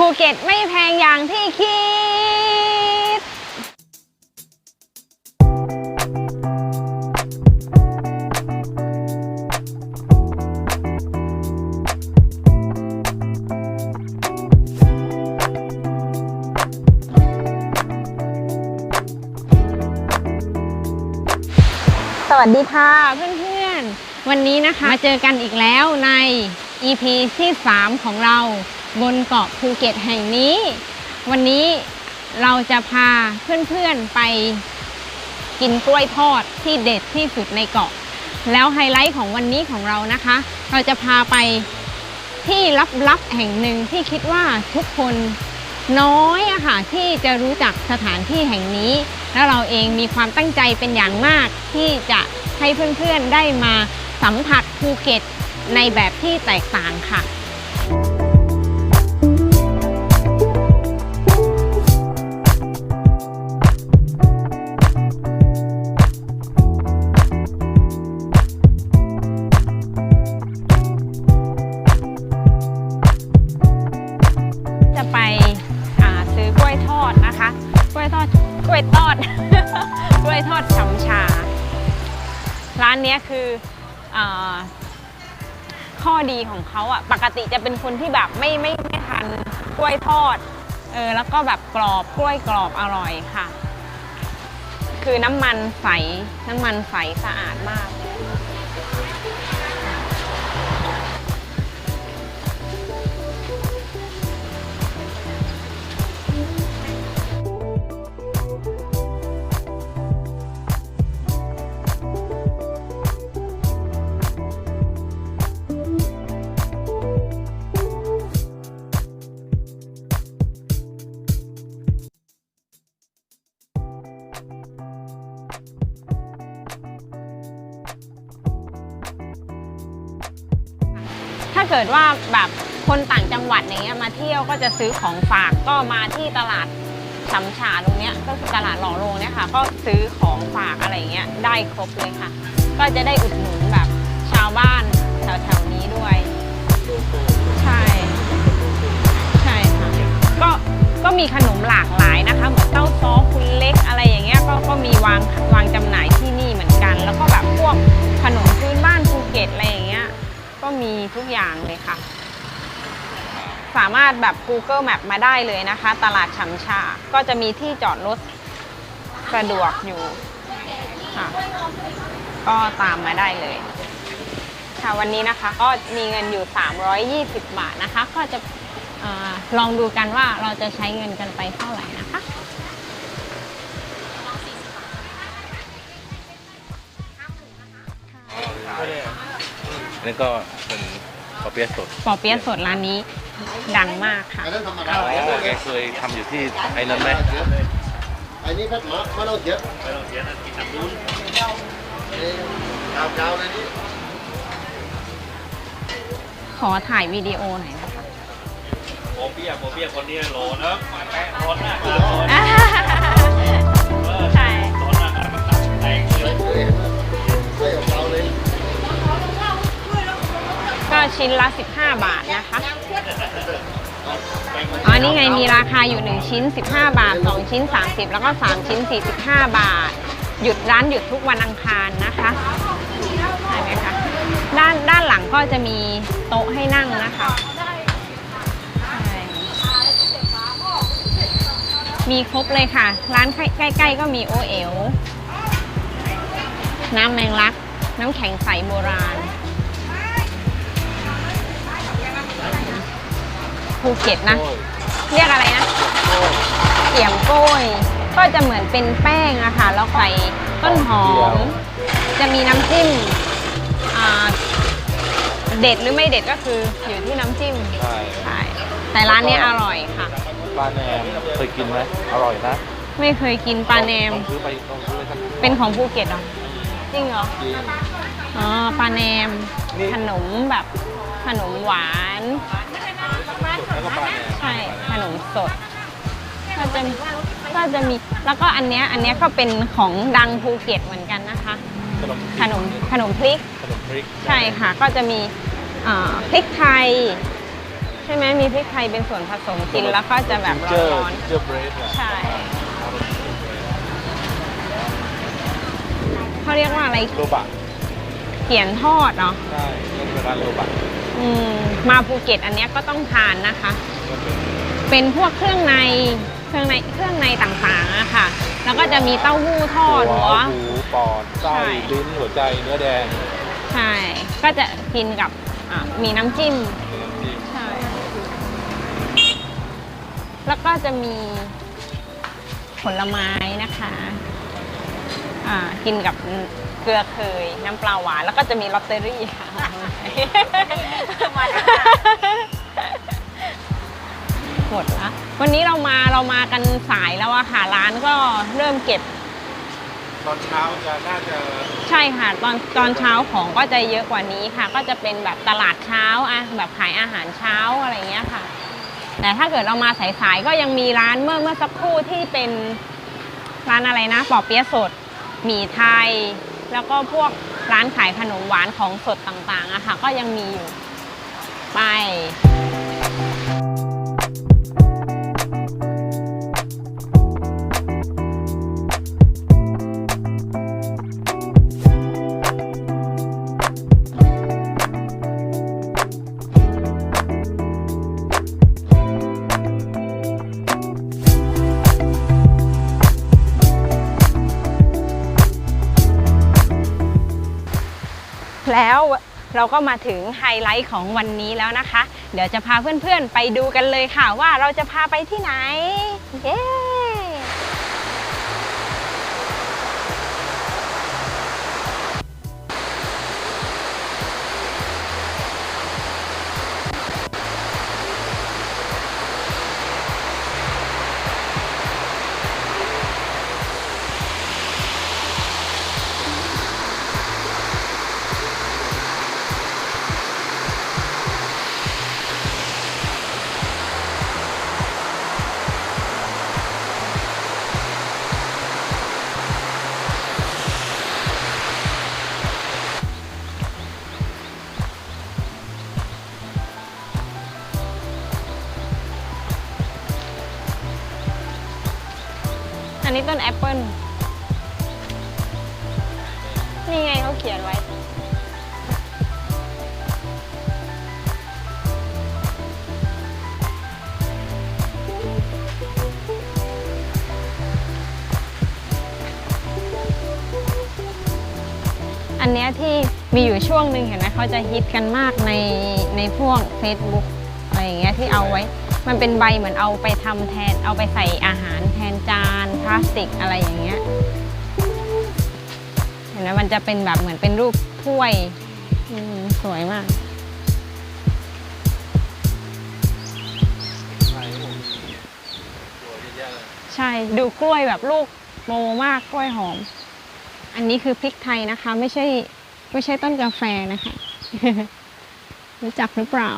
ภูเก็ตไม่แพงอย่างที่คิด สวัสดีค่ะเพื่อนๆ วันนี้นะคะ มาเจอกันอีกแล้วใน EP ที่ 3 ของเรา บนเกาะภูเก็ตแห่งนี้ วันนี้เราจะพาเพื่อนๆไปกินกล้วยทอดที่เด็ดที่สุดในเกาะ แล้วไฮไลท์ของวันนี้ของเรานะคะ เราจะพาไปที่ลับๆแห่งหนึ่งที่คิดว่าทุกคนน้อยอะค่ะที่จะรู้จักสถานที่แห่งนี้ แล้วเราเองมีความตั้งใจเป็นอย่างมาก ที่จะให้เพื่อนๆได้มาสัมผัสภูเก็ตในแบบที่แตกต่างค่ะ นเนี้ยคืออข้อดีของเขาอะปกติจะเป็นคนที่แบบไม่ไม่ไม่ทานกล้วยทอดเออแล้วก็แบบกรอบกล้วยกรอบอร่อยค่ะ คือน้ำมันใสน้ำมันใสสะอาดมาก กิดว่าแบบคนต่างจังหวัดอย่างเงี้ยมาเที่ยวก็จะซื้อของฝากก็มาที่ตลาดชำชาตรงเนี้ยก็คือตลาดหล่อโลงเนี่ยค่ะ ก็ซื้อของฝากอะไรเงี้ยได้ครบเลยค่ะ ก็จะได้อุดหนุนแบบชาวบ้านแถวๆนี้ด้วย ใช่ ใช่ค่ะก็ก็มีขนมหลากหลายนะคะ เหมือนเต้าซ้อคุณเล็กอะไรอย่างเงี้ยก็ก็มีวางวางจำหน่ายที่นี่เหมือนกัน แล้วก็แบบพวกขนมพื้นบ้านภูเก็ตอะไร ก็มีทุกอย่างเลยค่ะ สามารถแบบ Google Map มาได้เลยนะคะ ตลาดฉำชา ก็จะมีที่จอดรถสะดวกอยู่ค่ะก็ตามมาได้เลย ค่ะวันนี้นะคะก็มีเงินอยู่ 320 บาทนะคะ ก็จะอลองดูกันว่าเราจะใช้เงินกันไปเท่าไหร่นะคะ นนี้ก็เป็นปอเปี๊ยะสดปอเปี๊ยะสดร้านนี้ดังมากค่ะ อันนั้นธรรมดาอ๋อแกเคยทำอยู่ที่ไอ้นั่นไหมอันนี้แพทย์หมาไม่ต้องเสียไม่ต้องเสียนะกินน้ำดุนยาวๆเลยนี่ขอถ่ายวิดีโอหน่อยนะคะโมเปียโมเปียคนนี้โหลนะมาแปะร้อนหน้ามาร้อน ก็ชิ้นละ 15 บาทนะคะอ๋อนี่ไงมีราคาอยู่ 1 ชิ้น 15 บาท 2 ชิ้น 30 แล้วก็ 3 ชิ้น 45 บาท หยุดร้านหยุดทุกวันอังคารนะคะใช่ไหมคะด้านด้านหลังก็จะมีโต๊ะให้นั่งนะคะมีครบเลยค่ะ ร้านใกล้ ๆ ก็มีโอเอ๋วน้ำแมงลัก น้ำแข็งใสโบราณ ภูเก็ตนะ เรียกอะไรนะเกี่ยมโก้ย ก็จะเหมือนเป็นแป้งอะค่ะแล้วใส่ต้นหอม จะมีน้ำจิ้มอ่าเด็ดหรือไม่เด็ดก็คืออยู่ที่น้ำจิ้มใช่ใช่แต่ร้านนี้อร่อยค่ะปลาแหนมเคยกินไหมอร่อยนะ ไม่เคยกินปลาแหนมต้องซื้อไปต้องซื้อไปสักเป็นของภูเก็ตเหรอจริงเหรอจริงอ๋อปลาแหนมนี่ขนมแบบขนมหวาน ใช่ขนมสดก็จะมีก็จะมีแล้วก็อันเนี้ยอันเนี้ยก็เป็นของดังภูเก็ตเหมือนกันนะคะ ขนมขนมขนมพริกขนมพริกใช่ค่ะ ก็จะมีเอ่อพริกไทย ใช่ไหมมีพริกไทยเป็นส่วนผสมกินแล้วก็จะแบบเจอร้อนเจอเบรดอะๆใช่เขาเรียกว่าอะไรโรบะเขียนทอดเนาะใช่เรียกเป็นร้านโรบะอืมมาภูเก็ตอันเนี้ยก็ต้องทานนะคะก็ เป็นเป็นพวกเครื่องในเครื่องในเครื่องในต่างๆอะค่ะ แล้วก็จะมีเต้าหู้ทอดหัว หูปอดไส้ใช่ ลิ้นหัวใจเนื้อแดงใช่ ก็จะกินกับอะมีน้ำจิ้ม มีน้ำจิ้มใช่ แล้วก็จะมีผลไม้นะคะอ่ากินกับเกลือเคย น้ำปลาหวาน แล้วก็จะมีลอตเตอรี่ค่ะห มดละวันนี้เรามาเรามากันสายแล้วอะค่ะร้านก็เริ่มเก็บ ตอนเช้าจะน่าจะใช่ค่ะตอนตอนเช้าของก็จะเยอะกว่านี้ค่ะ ก็จะเป็นแบบตลาดเช้าอะแบบขายอาหารเช้าอะไรเงี้ยค่ะ แต่ถ้าเกิดเรามาสายๆก็ยังมีร้านเมื่อเมื่อสักครู่ที่เป็นร้านอะไรนะปอเปี๊ยะสดหมี่ไทย แล้วก็พวกร้านขายขนมหวานของสดต่างๆอะค่ะ ก็ยังมีอยู่ไป ก็มาถึงไฮไลท์ของวันนี้แล้วนะคะ เดี๋ยวจะพาเพื่อนๆไปดูกันเลยค่ะว่าเราจะพาไปที่ไหน เย้ นี้ต้นแอปเปิ้ลนี่ไงเขาเขียนไว้ อันเนี้ยที่มีอยู่ช่วงหนึ่งเห็นไหมเขาจะฮิตกันมากในในพวก Facebook อะไรอย่างเงี้ยที่เอาไว้ มันเป็นใบเหมือนเอาไปทำแทน เอาไปใส่อาหารแทนจานพลาสติกอะไรอย่างเงี้ยเห็นไหมมันจะเป็นแบบเหมือนเป็นรูปถ้วยสวยมากใช่ดูกล้วยแบบลูกโตมากกล้วยหอม อันนี้คือพริกไทยนะคะ ไม่ใช่ไม่ใช่ต้นกาแฟนะคะ รู้จักหรือเปล่า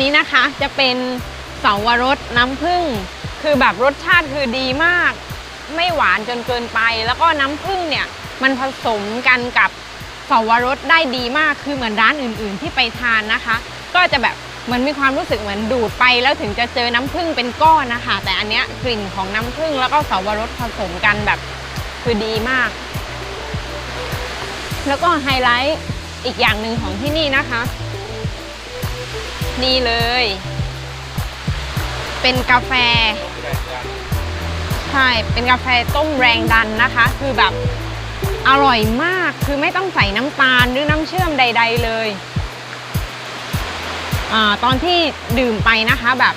นี้นะคะจะเป็นเสาวรสน้ำผึ้งคือแบบรสชาติคือดีมาก ไม่หวานจนเกินไป แล้วก็น้ำผึ้งเนี่ยมันผสมกันกับเสาวรสได้ดีมากคือเหมือนร้านอื่น ๆ ที่ไปทานนะคะ ก็จะแบบมันมีความรู้สึกเหมือนดูดไป แล้วถึงจะเจอน้ำผึ้งเป็นก้อนนะคะ แต่อันเนี้ยกลิ่นของน้ำผึ้งแล้วก็เสาวรสผสมกันแบบคือดีมาก แล้วก็ไฮไลท์อีกอย่างหนึ่งของที่นี่นะคะ นี่เลย เป็นกาแฟ ใช่ เป็นกาแฟต้มแรงดันนะคะ คือแบบอร่อยมาก คือไม่ต้องใส่น้ำตาลหรือน้ำเชื่อมใด ๆ เลยอาตอนที่ดื่มไปนะคะแบบ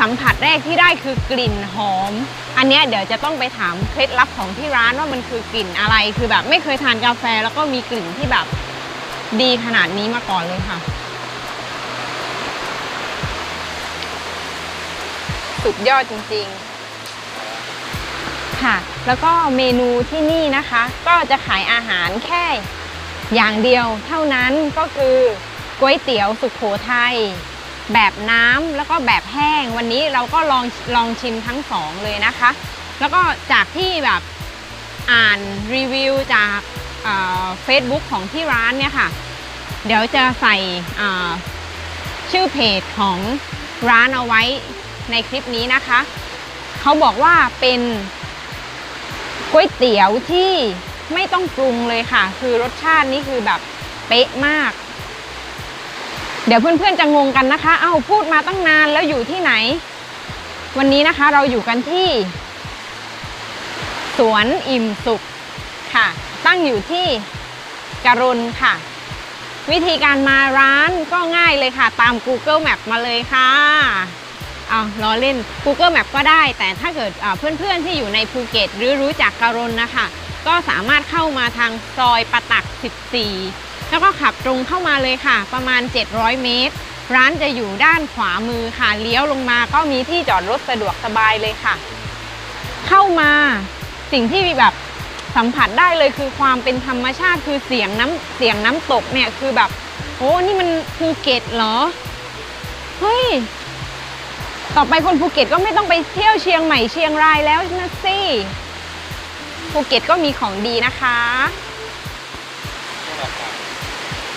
สัมผัสแรกที่ได้คือกลิ่นหอม อันเนี้ยเดี๋ยวจะต้องไปถามเคล็ดลับของที่ร้านว่ามันคือกลิ่นอะไร คือแบบไม่เคยทานกาแฟแล้วก็มีกลิ่นที่แบบดีขนาดนี้มาก่อนเลยค่ะ สุดยอดจริงๆ ค่ะ แล้วก็เมนูที่นี่นะคะ ก็จะขายอาหารแค่อย่างเดียวเท่านั้นก็คือก๋วยเตี๋ยวสุขโขทัยแบบน้ำแล้วก็แบบแห้ง วันนี้เราก็ลองลองชิมทั้งสองเลยนะคะ แล้วก็จากที่แบบอ่านรีวิวจากเฟซบุ๊กของที่ร้านเนี่ยค่ะ เดี๋ยวจะใส่ชื่อเพจของร้านเอาไว้ ในคลิปนี้นะคะ เขาบอกว่าเป็นก๋วยเตี๋ยวที่ไม่ต้องปรุงเลยค่ะ คือรสชาตินี่คือแบบเป๊ะมาก เดี๋ยวเพื่อนๆจะงงกันนะคะ เอ้าพูดมาตั้งนานแล้วอยู่ที่ไหน วันนี้นะคะเราอยู่กันที่ สวนอิ่มสุขค่ะ ตั้งอยู่ที่กรุณค่ะ วิธีการมาร้านก็ง่ายเลยค่ะ ตาม Google Map มาเลยค่ะ อาล้อเล่น Google Map ก็ได้ แต่ถ้าเกิดเพื่อนๆที่อยู่ในภูเก็ต หรือรู้จักการนนะคะ ก็สามารถเข้ามาทางซอยปะตัก 14 แล้วก็ขับตรงเข้ามาเลยค่ะ ประมาณ 700 เมตร ร้านจะอยู่ด้านขวามือค่ะ เลี้ยวลงมาก็มีที่จอดรถสะดวกสบายเลยค่ะ เข้ามาสิ่งที่แบบสัมผัสได้เลยคือความเป็นธรรมชาติคือเสียงน้ำเสียงน้ำตกเนี่ยคือแบบโอ้นี่มันภูเก็ตเหรอ เฮ้ย ต่อไปคนภูเก็ตก็ไม่ต้องไปเที่ยวเชียงใหม่เชียงรายแล้วนะสิภูเก็ตก็มีของดีนะคะ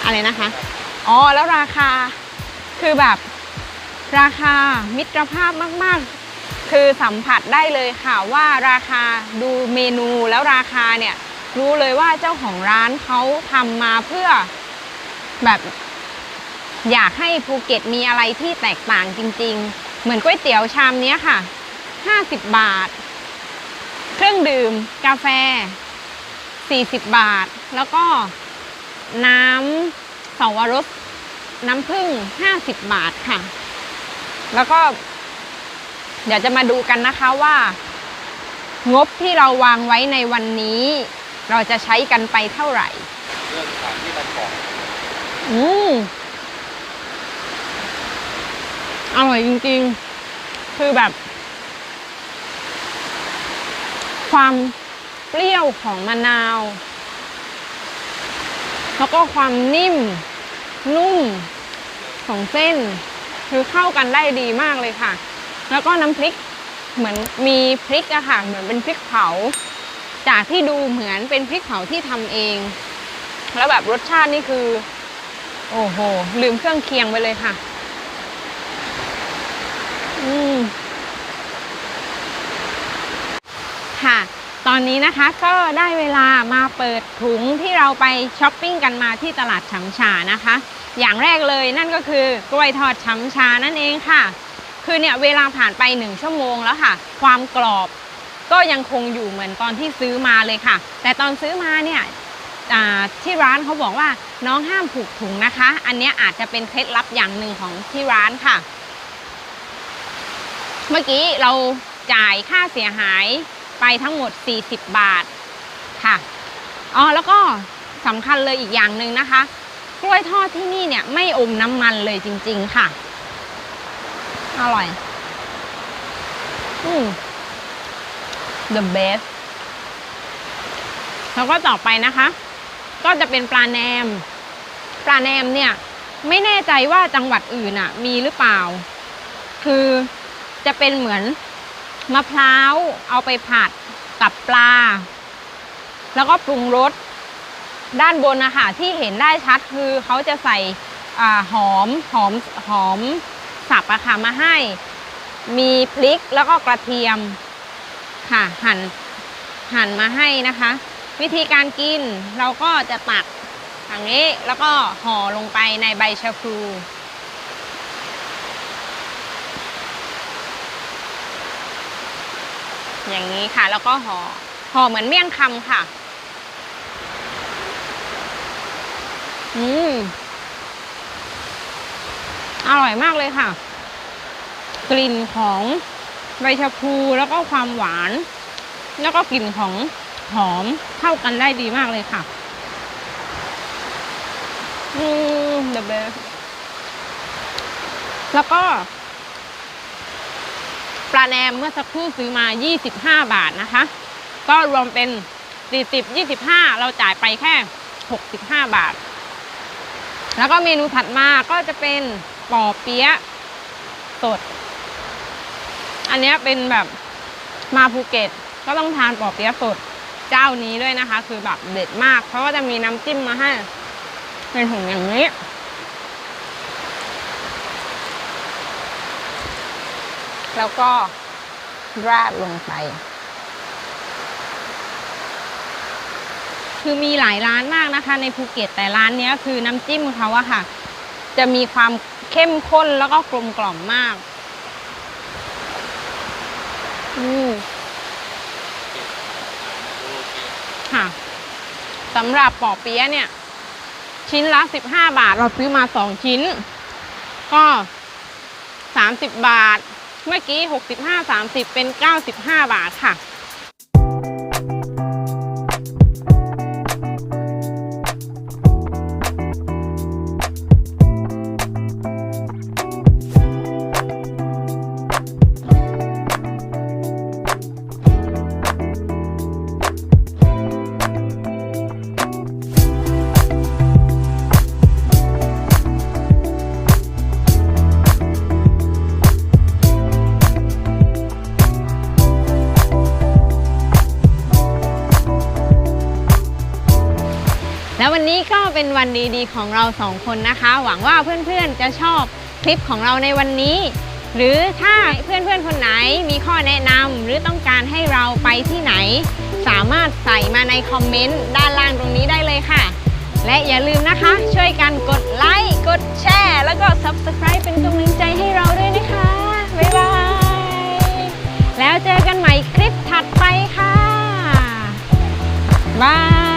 อะไรนะคะ อ๋อ แล้วราคาคือแบบราคามิตรภาพมากๆ คือสัมผัสได้เลยค่ะว่าราคาดูเมนูแล้วราคาเนี่ย รู้เลยว่าเจ้าของร้านเขาทำมาเพื่อแบบ อยากให้ภูเก็ตมีอะไรที่แตกต่างจริง ๆ เหมือนก๋วยเตี๋ยวชามเนี้ยค่ะ 50 บาท เครื่องดื่ม กาแฟ 40 บาท แล้วก็น้ำสาวรสน้ำผึ้ง50 บาทค่ะ แล้วก็ เดี๋ยวจะมาดูกันนะคะว่า งบที่เราวางไว้ในวันนี้ เราจะใช้กันไปเท่าไหร่ เรื่องสถานที่มันของอืม อร่อยจริงๆ คือแบบ ความเปรี้ยวของมะนาว แล้วก็ความนิ่ม นุ่มของเส้น คือเข้ากันได้ดีมากเลยค่ะ แล้วก็น้ำพริกเหมือนมีพริกอะค่ะ เหมือนเป็นพริกเผา จากที่ดูเหมือนเป็นพริกเผาที่ทำเอง แล้วแบบรสชาตินี่คือ โอ้โห ลืมเครื่องเคียงไปเลยค่ะ ค่ะ ตอนนี้นะคะก็ได้เวลามาเปิดถุงที่เราไปช้อปปิ้งกันมาที่ตลาดช้ำชานะคะ อย่างแรกเลยนั่นก็คือกล้วยทอดช้ำชานั่นเองค่ะ คือเนี่ยเวลาผ่านไปหนึ่งชั่วโมงแล้วค่ะ ความกรอบก็ยังคงอยู่เหมือนตอนที่ซื้อมาเลยค่ะ แต่ตอนซื้อมาเนี่ยที่ร้านเขาบอกว่าน้องห้ามผูกถุงนะคะ อันนี้อาจจะเป็นเคล็ดลับอย่างหนึ่งของที่ร้านค่ะ เมื่อกี้เราจ่ายค่าเสียหายไปทั้งหมด 40 บาทค่ะอ๋อแล้วก็สำคัญเลยอีกอย่างหนึ่งนะคะ กล้วยทอดที่นี่เนี่ยไม่อมน้ำมันเลยจริง ๆ ค่ะ อร่อย อืม the best แล้วก็ต่อไปนะคะ ก็จะเป็นปลาแนม ปลาแนมเนี่ย ไม่แน่ใจว่าจังหวัดอื่นอะ มีหรือเปล่า คือ จะเป็นเหมือนมะพร้าวเอาไปผัดกับปลา แล้วก็ปรุงรสด้านบนนะคะที่เห็นได้ชัดคือเขาจะใส่อหอมหอมหอมสับอะค่ะมาให้ มีพริกแล้วก็กระเทียมค่ะหั่นหั่นมาให้นะคะ วิธีการกินเราก็จะตักอย่างนี้แล้วก็ห่อลงไปในใบชะพลู อย่างนี้ค่ะ แล้วก็ห่อห่อเหมือนเมี่ยงคำค่ะ อืมอร่อยมากเลยค่ะ กลิ่นของใบชะพลูแล้วก็ความหวาน แล้วก็กลิ่นของหอมเข้ากันได้ดีมากเลยค่ะ อืม the best แล้วก็ ปลาแนมเมื่อสักครู่ซื้อมา 25 บาทนะคะ ก็รวมเป็น 40 25 เราจ่ายไปแค่ 65 บาท แล้วก็เมนูถัดมาก็จะเป็นปอเปี๊ยะสด อันนี้เป็นแบบมาภูเก็ต ก็ต้องทานปอเปี๊ยะสดเจ้านี้ด้วยนะคะ คือแบบเด็ดมาก เพราะว่าจะมีน้ำจิ้มมาให้เป็นถุงอย่างนี้ แล้วก็ราดลงไป คือมีหลายร้านมากนะคะ ในภูเก็ตแต่ร้านนี้คือน้ำจิ้มเขาอะค่ะ จะมีความเข้มข้นแล้วก็กลมกล่อมมาก อืมค่ะสำหรับปอเปี๊ยะเนี่ย ชิ้นละ 15 บาทเราซื้อมา 2 ชิ้น ก็ 30 บาท เมื่อกี้ 65 30 เป็น 95 บาทค่ะ ดีๆ ของเราสองคนนะคะ หวังว่าเพื่อนๆจะชอบคลิปของเราในวันนี้ หรือถ้าเพื่อนๆคนไหนมีข้อแนะนำหรือต้องการให้เราไปที่ไหน สามารถใส่มาในคอมเมนต์ด้านล่างตรงนี้ได้เลยค่ะ และอย่าลืมนะคะ ช่วยกันกดไลค์กดแชร์ แล้วก็ Subscribe เป็นกำลังใจให้เราด้วยนะคะ บ๊ายบาย แล้วเจอกันใหม่คลิปถัดไปค่ะบาย